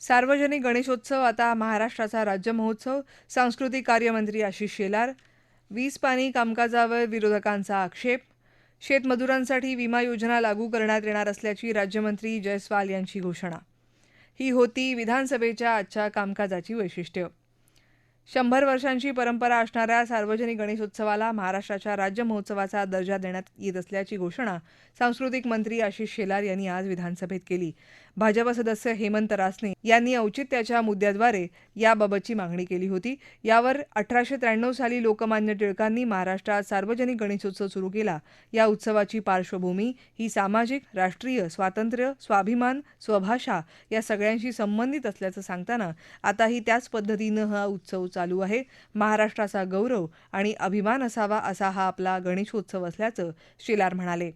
सार्वजनिक गणेशोत्सव आता महाराष्ट्राचा राज्य महोत्सव सांस्कृतिक कार्यमंत्री आशिष शेलार वीज पाणी कामकाजावर विरोधकांचा आक्षेप. शेतमजुरांसाठी विमा योजना लागू करण्यात येणार असल्याची राज्यमंत्री जयस्वाल यांची घोषणा. ही होती विधानसभेच्या आजच्या कामकाजाची वैशिष्ट्य. शंभर वर्षांची परंपरा असणाऱ्या सार्वजनिक गणेशोत्सवाला महाराष्ट्राच्या राज्य महोत्सवाचा दर्जा देण्यात येत असल्याची घोषणा सांस्कृतिक मंत्री आशिष शेलार यांनी आज विधानसभेत केली. भाजप सदस्य हेमंत रासने यांनी औचित्याच्या मुद्द्याद्वारे याबाबतची मागणी केली होती. यावर अठराशे त्र्याण्णव साली लोकमान्य टिळकांनी महाराष्ट्रात सार्वजनिक गणेशोत्सव सुरू केला. या उत्सवाची पार्श्वभूमी ही सामाजिक राष्ट्रीय स्वातंत्र्य स्वाभिमान स्वभाषा या सगळ्यांशी संबंधित असल्याचं सांगताना आताही त्याच पद्धतीनं हा उत्सव चालू आहे. महाराष्ट्राचा गौरव आणि अभिमान असावा असा हा आपला गणेशोत्सव असल्याचं शेलार म्हणाले.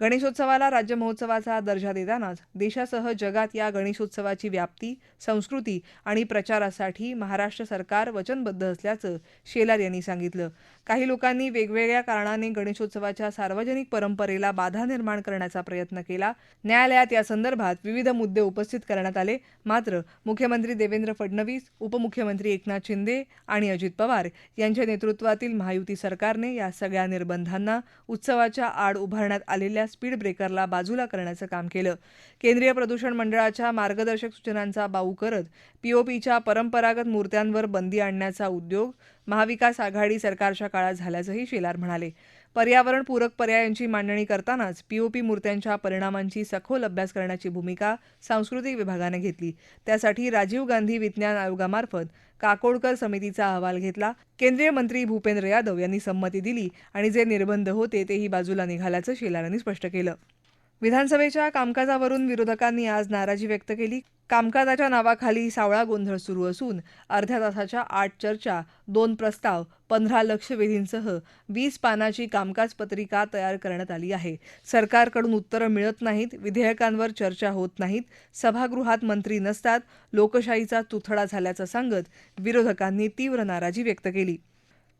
गणेशोत्सवाला राज्य महोत्सवाचा दर्जा देतानाच देशासह जगात या गणेशोत्सवाची व्याप्ती संस्कृती आणि प्रचारासाठी महाराष्ट्र सरकार वचनबद्ध असल्याचं शेलार यांनी सांगितलं. काही लोकांनी वेगवेगळ्या कारणाने गणेशोत्सवाच्या सार्वजनिक परंपरेला बाधा निर्माण करण्याचा प्रयत्न केला. न्यायालयात या संदर्भात विविध मुद्दे उपस्थित करण्यात आले. मात्र मुख्यमंत्री देवेंद्र फडणवीस उपमुख्यमंत्री एकनाथ शिंदे आणि अजित पवार यांच्या नेतृत्वातील महायुती सरकारने या सगळ्या निर्बंधांना उत्सवाच्या आड उभारण्यात आलेल्या स्पीड ब्रेकरला बाजूला करण्याचं काम केलं. केंद्रीय प्रदूषण मंडळाच्या मार्गदर्शक सूचनांचा बाऊ करत पीओपीच्या परंपरागत मूर्त्यांवर बंदी आणण्याचा उद्योग महाविकास आघाडी सरकारच्या काळात झाल्याचंही शेलार म्हणाले. पर्यावरणपूरक पर्यायांची मांडणी करतानाच पीओपी मूर्त्यांच्या परिणामांची सखोल अभ्यास करण्याची भूमिका सांस्कृतिक विभागाने घेतली. त्यासाठी राजीव गांधी विज्ञान आयोगामार्फत काकोडकर समितीचा अहवाल घेतला. केंद्रीय मंत्री भूपेंद्र यादव यांनी संमती दिली आणि जे निर्बंध होते तेही बाजूला निघाल्याचं शेलारांनी स्पष्ट केलं. विधानसभेच्या कामकाजावरून विरोधकांनी आज नाराजी व्यक्त केली. कामकाजाच्या नावाखाली सावळा गोंधळ सुरू असून अर्ध्या तासाच्या आठ चर्चा दोन प्रस्ताव पंधरा लक्षवेधींसह वीस पानाची कामकाज पत्रिका तयार करण्यात आली आहे. सरकारकडून उत्तरं मिळत नाहीत विधेयकांवर चर्चा होत नाहीत सभागृहात मंत्री नसतात लोकशाहीचा तुथडा झाल्याचं सांगत विरोधकांनी तीव्र नाराजी व्यक्त केली.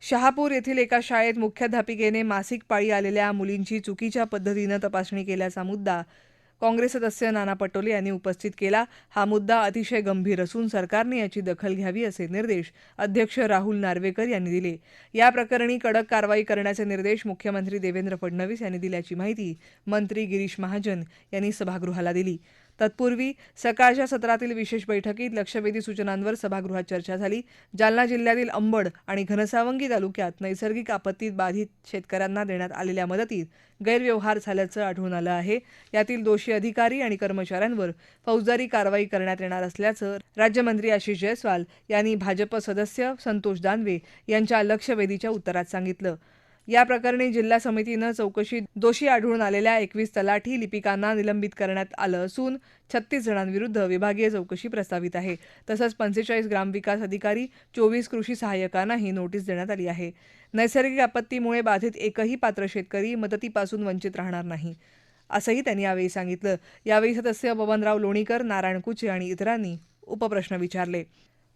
शहापूर येथील एका शाळेत मुख्याध्यापिकेने मासिक पाळी आलेल्या मुलींची चुकीच्या पद्धतीनं तपासणी केल्याचा मुद्दा काँग्रेस सदस्य नाना पटोले यांनी उपस्थित केला. हा मुद्दा अतिशय गंभीर असून सरकारने याची दखल घ्यावी असे निर्देश अध्यक्ष राहुल नार्वेकर यांनी दिले. या प्रकरणी कडक कारवाई करण्याचे निर्देश मुख्यमंत्री देवेंद्र फडणवीस यांनी दिल्याची माहिती मंत्री गिरीश महाजन यांनी सभागृहाला दिली. तत्पूर्वी सकाळच्या सत्रातील विशेष बैठकीत लक्षवेधी सूचनांवर सभागृहात चर्चा झाली. जालना जिल्ह्यातील अंबड आणि घनसावंगी तालुक्यात नैसर्गिक आपत्तीत बाधित शेतकऱ्यांना देण्यात आलेल्या मदतीत गैरव्यवहार झाल्याचं आढळून आलं आहे. यातील दोषी अधिकारी आणि कर्मचाऱ्यांवर फौजदारी कारवाई करण्यात येणार असल्याचं राज्यमंत्री आशिष जयस्वाल यांनी भाजप सदस्य संतोष दानवे यांच्या लक्षवेधीच्या उत्तरात सांगितलं. या प्रकरणी जिल्हा समितीनं चौकशी दोषी आढळून आलेल्या एकवीस तलाठी लिपिकांना निलंबित करण्यात आलं असून छत्तीस जणांविरुद्ध विभागीय चौकशी प्रस्तावित आहे. तसंच पंचेचाळीस ग्रामविकास अधिकारी चोवीस कृषी सहाय्यकांनाही नोटीस देण्यात आली आहे. नैसर्गिक आपत्तीमुळे बाधित एकही पात्र शेतकरी मदतीपासून वंचित राहणार नाही असंही त्यांनी यावेळी सांगितलं. यावेळी सदस्य बबनराव लोणीकर नारायण कुचे आणि इतरांनी उपप्रश्न विचारले.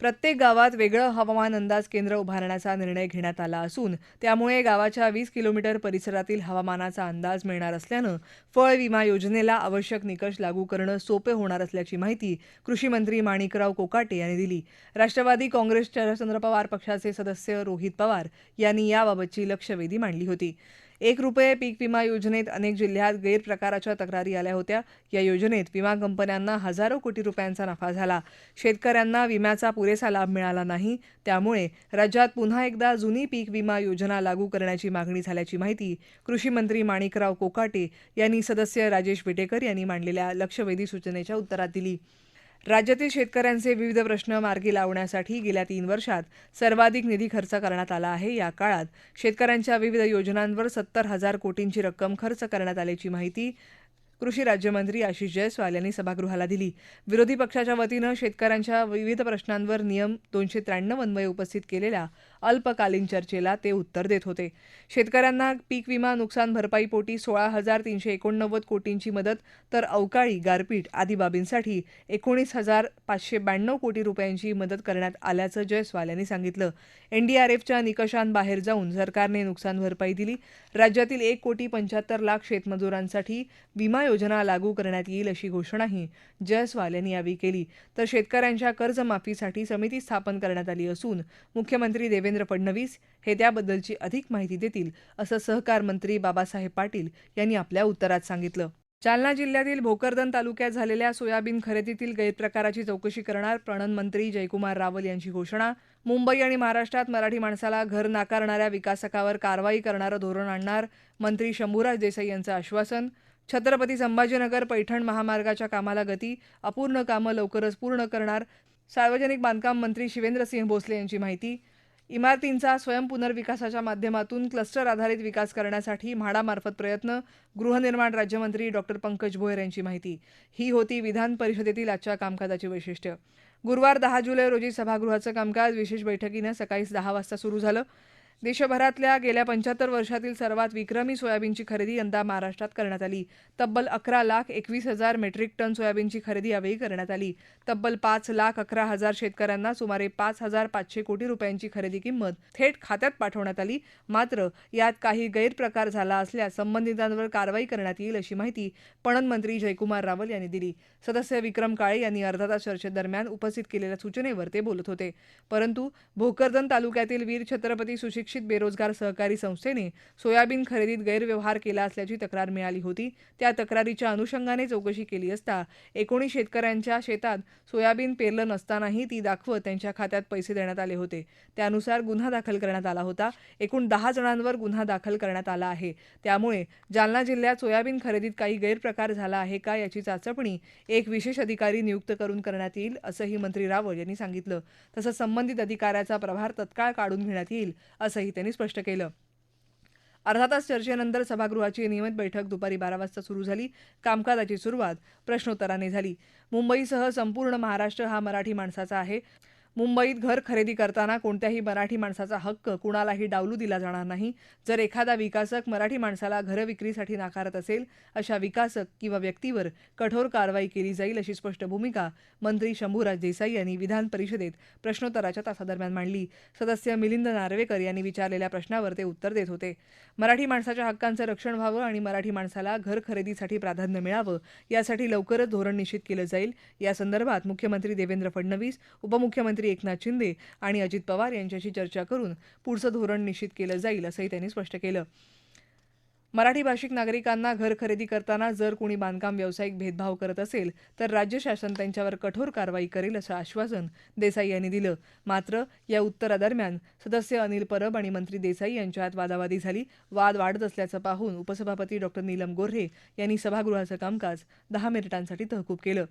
प्रत्येक गावात वेगळं हवामान अंदाज केंद्र उभारण्याचा निर्णय घेण्यात आला असून त्यामुळे गावाच्या वीस किलोमीटर परिसरातील हवामानाचा अंदाज मिळणार असल्यानं फळ विमा योजनेला आवश्यक निकष लागू करणं सोपे होणार असल्याची माहिती कृषी मंत्री माणिकराव कोकाटे यांनी दिली. राष्ट्रवादी काँग्रेस शरदचंद्र पवार पक्षाचे सदस्य रोहित पवार यांनी याबाबतची लक्षवेधी मांडली होती. एक रुपये पीक विमा योजनेत अनेक जिल्ह्यात गैरप्रकाराच्या तक्रारी आल्या होत्या. या योजनेत विमा कंपन्यांना हजारो कोटी रुपयांचा नफा झाला. शेतकऱ्यांना विम्याचा पुरेसा लाभ मिळाला नाही. त्यामुळे राज्यात पुन्हा एकदा जुनी पीक विमा योजना लागू करण्याची मागणी झाल्याची माहिती कृषी मंत्री माणिकराव कोकाटे यांनी सदस्य राजेश विटेकर यांनी मांडलेल्या लक्षवेधी सूचनेच्या उत्तरात दिली. राज्यातील शेतकऱ्यांचे विविध प्रश्न मार्गी लावण्यासाठी गेल्या तीन वर्षात सर्वाधिक निधी खर्च करण्यात आला आहे. या काळात शेतकऱ्यांच्या विविध योजनांवर सत्तर हजार कोटींची रक्कम खर्च करण्यात आल्याची माहिती कृषी राज्यमंत्री आशिष जयस्वाल यांनी सभागृहाला दिली. विरोधी पक्षाच्या वतीनं शेतकऱ्यांच्या विविध प्रश्नांवर नियम दोनशे त्र्याण्णव अन्वये उपस्थित केलेल्या अल्पकालीन चर्चेला ते उत्तर देत होते. शेतकऱ्यांना पीक विमा नुकसान भरपाईपोटी सोळा हजार तीनशे एकोणनव्वद कोटींची मदत तर अवकाळी गारपीट आदी बाबींसाठी एकोणीस हजार पाचशे ब्याण्णव कोटी रुपयांची मदत करण्यात आल्याचं जयस्वाल यांनी सांगितलं. एनडीआरएफच्या निकषांबाहेर जाऊन सरकारने नुकसान भरपाई दिली. राज्यातील एक कोटी पंच्याहत्तर लाख शेतमजुरांसाठी विमा योजना लागू करण्यात येईल अशी घोषणाही जयस्वाल यांनी यावेळी केली. तर शेतकऱ्यांच्या कर्जमाफीसाठी समिती स्थापन करण्यात आली असून मुख्यमंत्री देवेंद्र फडणवीस हे त्याबद्दलची अधिक माहिती देतील असं सहकार मंत्री बाबासाहेब पाटील यांनी आपल्या उत्तरात सांगितलं. जालना जिल्ह्यातील भोकरदन तालुक्यात झालेल्या सोयाबीन खरेदीतील गैरप्रकाराची चौकशी करणार पणन मंत्री जयकुमार रावल यांची घोषणा. मुंबई आणि महाराष्ट्रात मराठी माणसाला घर नाकारणाऱ्या विकासकावर कारवाई करणारं धोरण आणणार मंत्री शंभूराज देसाई यांचं आश्वासन. छत्रपती संभाजीनगर पैठण महामार्गाच्या कामाला गती अपूर्ण कामं लवकरच पूर्ण करणार. सार्वजनिक बांधकाम मंत्री शिवेंद्रसिंह भोसले यांची माहिती. इमारतींचा स्वयंपुनर्विकासाच्या माध्यमातून क्लस्टर आधारित विकास करण्यासाठी म्हाडामार्फत प्रयत्न गृहनिर्माण राज्यमंत्री डॉक्टर पंकज भोयर यांची माहिती. ही होती विधान परिषदेतील आजच्या कामकाजाची वैशिष्ट्य. गुरुवार दहा जुलै रोजी सभागृहाचं कामकाज विशेष बैठकीनं सकाळी दहा वाजता सुरू झालं. देशभरातल्या गेल्या पंच्याहत्तर वर्षातील सर्वात विक्रमी सोयाबीनची खरेदी यंदा महाराष्ट्रात करण्यात आली. तब्बल अकरा लाख एकवीस हजार मेट्रिक टन सोयाबीनची खरेदी यावेळी करण्यात आली. तब्बल पाच लाख अकरा हजार शेतकऱ्यांना सुमारे पाच हजार पाचशे कोटी रुपयांची खरेदी किंमत थेट खात्यात पाठवण्यात आली. मात्र यात काही गैरप्रकार झाला असल्यास संबंधितांवर कारवाई करण्यात येईल अशी माहिती पणन मंत्री जयकुमार रावल यांनी दिली. सदस्य विक्रम काळे यांनी अर्धा तास चर्चेदरम्यान उपस्थित केलेल्या सूचनेवर ते बोलत होते. परंतु भोकरदन तालुक्यातील वीर छत्रपती अशिक्षित बेरोजगार सहकारी संस्थेने सोयाबीन खरेदीत गैरव्यवहार केला असल्याची तक्रार मिळाली होती. त्या तक्रारीच्या अनुषंगाने चौकशी केली असता एकोणीस शेतकऱ्यांच्या शेतात सोयाबीन पेरलं नसतानाही ती दाखवत त्यांच्या खात्यात पैसे देण्यात आले होते. त्यानुसार गुन्हा दाखल करण्यात आला होता. एकूण दहा जणांवर गुन्हा दाखल करण्यात आला आहे. त्यामुळे जालना जिल्ह्यात सोयाबीन खरेदीत काही गैरप्रकार झाला आहे का याची चाचपणी एक विशेष अधिकारी नियुक्त करून करण्यात येईल असंही मंत्री रावळ यांनी सांगितलं. तसंच संबंधित अधिकाऱ्याचा प्रभार तत्काळ काढून घेण्यात येईल असंही त्यांनी स्पष्ट केलं. अर्धा तास चर्चेनंतर सभागृहाची नियमित बैठक दुपारी बारा वाजता सुरू झाली. कामकाजाची सुरुवात प्रश्नोत्तराने झाली. मुंबईसह संपूर्ण महाराष्ट्र हा मराठी माणसाचा आहे. मुंबईत घर खरेदी करताना कोणत्याही मराठी माणसाचा हक्क कुणालाही डावलू दिला जाणार नाही. जर एखादा विकासक मराठी माणसाला घर विक्रीसाठी नाकारत असेल अशा विकासक किंवा व्यक्तीवर कठोर कारवाई केली जाईल अशी स्पष्ट भूमिका मंत्री शंभूराज देसाई यांनी विधान परिषदेत प्रश्नोत्तराच्या तासादरम्यान मांडली. सदस्य मिलिंद नार्वेकर यांनी विचारलेल्या प्रश्नावर ते उत्तर देत होते. मराठी माणसाच्या हक्कांचं रक्षण व्हावं आणि मराठी माणसाला घर खरेदीसाठी प्राधान्य मिळावं यासाठी लवकरच धोरण निश्चित केलं जाईल. या संदर्भात मुख्यमंत्री देवेंद्र फडणवीस उपमुख्यमंत्री एकनाथ शिंदे आणि अजित पवार यांच्याशी चर्चा करून पुढचं धोरण निश्चित केलं जाईल असंही त्यांनी स्पष्ट केलं. मराठी भाषिक नागरिकांना घर खरेदी करताना जर कोणी बांधकाम व्यावसायिक भेदभाव करत असेल तर राज्य शासन त्यांच्यावर कठोर कारवाई करेल असं आश्वासन देसाई यांनी दिलं. मात्र या उत्तरादरम्यान सदस्य अनिल परब आणि मंत्री देसाई यांच्यात वादावादी झाली. वाद वाढत असल्याचं पाहून उपसभापती डॉक्टर नीलम गोऱ्हे यांनी सभागृहाचं कामकाज दहा मिनिटांसाठी तहकूब केलं.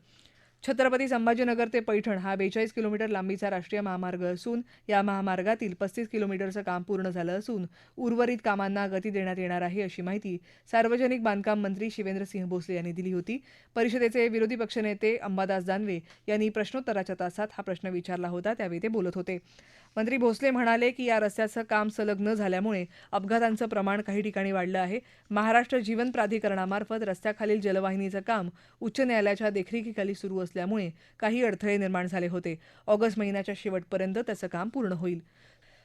छत्रपती संभाजीनगर ते पैठण हा बेचाळीस किलोमीटर लांबीचा राष्ट्रीय महामार्ग असून या महामार्गातील पस्तीस किलोमीटरचं काम पूर्ण झालं असून उर्वरित कामांना गती देण्यात येणार आहे अशी माहिती सार्वजनिक बांधकाम मंत्री शिवेंद्रसिंह भोसले यांनी दिली होती. परिषदेचे विरोधी पक्षनेते अंबादास दानवे यांनी प्रश्नोत्तराच्या तासात हा प्रश्न विचारला होता त्यावेळी ते बोलत होते. मंत्री भोसले म्हणाले की या रस्त्याचं काम सलग न झाल्यामुळे अपघातांचं प्रमाण काही ठिकाणी वाढलं आहे. महाराष्ट्र जीवन प्राधिकरणामार्फत रस्त्याखालील जलवाहिनीचं काम उच्च न्यायालयाच्या देखरेखीखाली सुरू असल्यामुळे काही अडथळे निर्माण झाले होते. ऑगस्ट महिन्याच्या शेवटपर्यंत त्याचं काम पूर्ण होईल.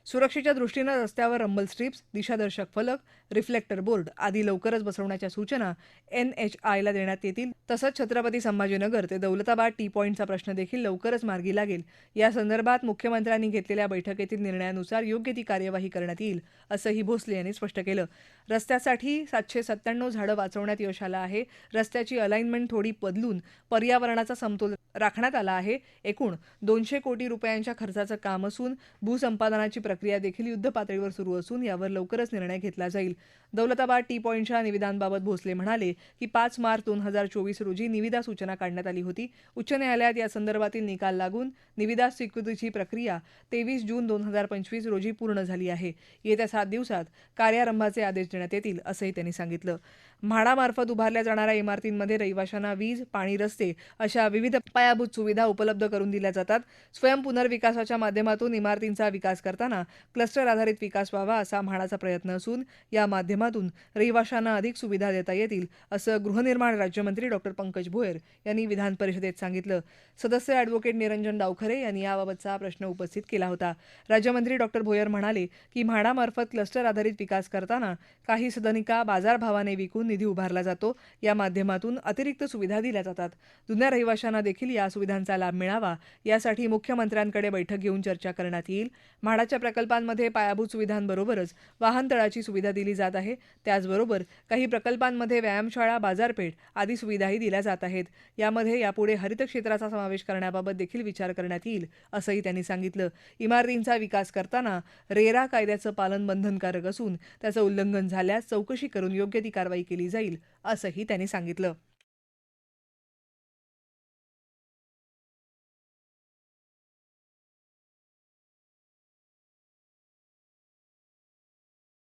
सुरक्षेच्या दृष्टीनं रस्त्यावर रंबल स्ट्रिप्स दिशादर्शक फलक रिफ्लेक्टर बोर्ड आदी लवकरच बसवण्याच्या सूचना एन एच आयला देण्यात येतील. तसंच छत्रपती संभाजीनगर ते दौलताबाद टी पॉईंटचा प्रश्न देखील लवकरच मार्गी लागेल. या संदर्भात मुख्यमंत्र्यांनी घेतलेल्या बैठकीतील निर्णयानुसार योग्य ती कार्यवाही करण्यात येईल असंही भोसले यांनी स्पष्ट केलं. रस्त्यासाठी सातशे सत्त्याण्णव झाडं वाचवण्यात यश आलं आहे. रस्त्याची अलाइनमेंट थोडी बदलून पर्यावरणाचा समतोल राखण्यात आला आहे. एकूण दोनशे कोटी रुपयांच्या खर्चाचं काम असून भूसंपादनाची प्रक्रिया प्रक्रिया देखील युद्ध पातळीवर सुरू असून यावर लवकरच निर्णय घेतला जाईल. दौलताबाद टी पॉईंटच्या निविदांबाबत भोसले म्हणाले की पाच मार्च दोन हजार चोवीस रोजी निविदा सूचना काढण्यात आली होती. उच्च न्यायालयात या संदर्भातील निकाल लागून निविदा स्वीकृतीची प्रक्रिया तेवीस जून दोन हजार पंचवीस रोजी पूर्ण झाली आहे. येत्या सात दिवसात कार्यारंभाचे आदेश देण्यात येतील असंही त्यांनी सांगितलं. म्हाडामार्फत उभारल्या जाणाऱ्या इमारतींमध्ये रहिवाशांना वीज पाणी रस्ते अशा विविध पायाभूत सुविधा उपलब्ध करून दिल्या जातात. स्वयं पुनर्विकासाच्या माध्यमातून इमारतींचा विकास करताना क्लस्टर आधारित विकास व्हावा असा म्हाडाचा प्रयत्न असून या माध्यमातून रहिवाशांना अधिक सुविधा देता येतील असं गृहनिर्माण राज्यमंत्री डॉक्टर पंकज भोयर यांनी विधान परिषदेत सांगितलं. सदस्य अॅडव्होकेट निरंजन डावखरे यांनी याबाबतचा प्रश्न उपस्थित केला होता. राज्यमंत्री डॉक्टर भोयर म्हणाले की म्हाडामार्फत क्लस्टर आधारित विकास करताना काही सदनिका बाजारभावाने विकून निधी उभारला जातो. या माध्यमातून अतिरिक्त सुविधा दिल्या जातात. जुन्या रहिवाशांना देखील या सुविधांचा लाभ मिळावा यासाठी मुख्यमंत्र्यांकडे बैठक घेऊन चर्चा करण्यात येईल. म्हाडाच्या प्रकल्पांमध्ये पायाभूत सुविधांबरोबरच वाहनतळाची सुविधा दिली जात आहे. त्याचबरोबर काही प्रकल्पांमध्ये व्यायामशाळा बाजारपेठ आदी सुविधाही दिल्या जात आहेत. यामध्ये यापुढे हरित क्षेत्राचा समावेश करण्याबाबत देखील विचार करण्यात येईल असंही त्यांनी सांगितलं. इमारतींचा विकास करताना रेरा कायद्याचं पालन बंधनकारक असून त्याचं उल्लंघन झाल्यास चौकशी करून योग्य ती कारवाई केली जाईल असंही त्यांनी सांगितलं.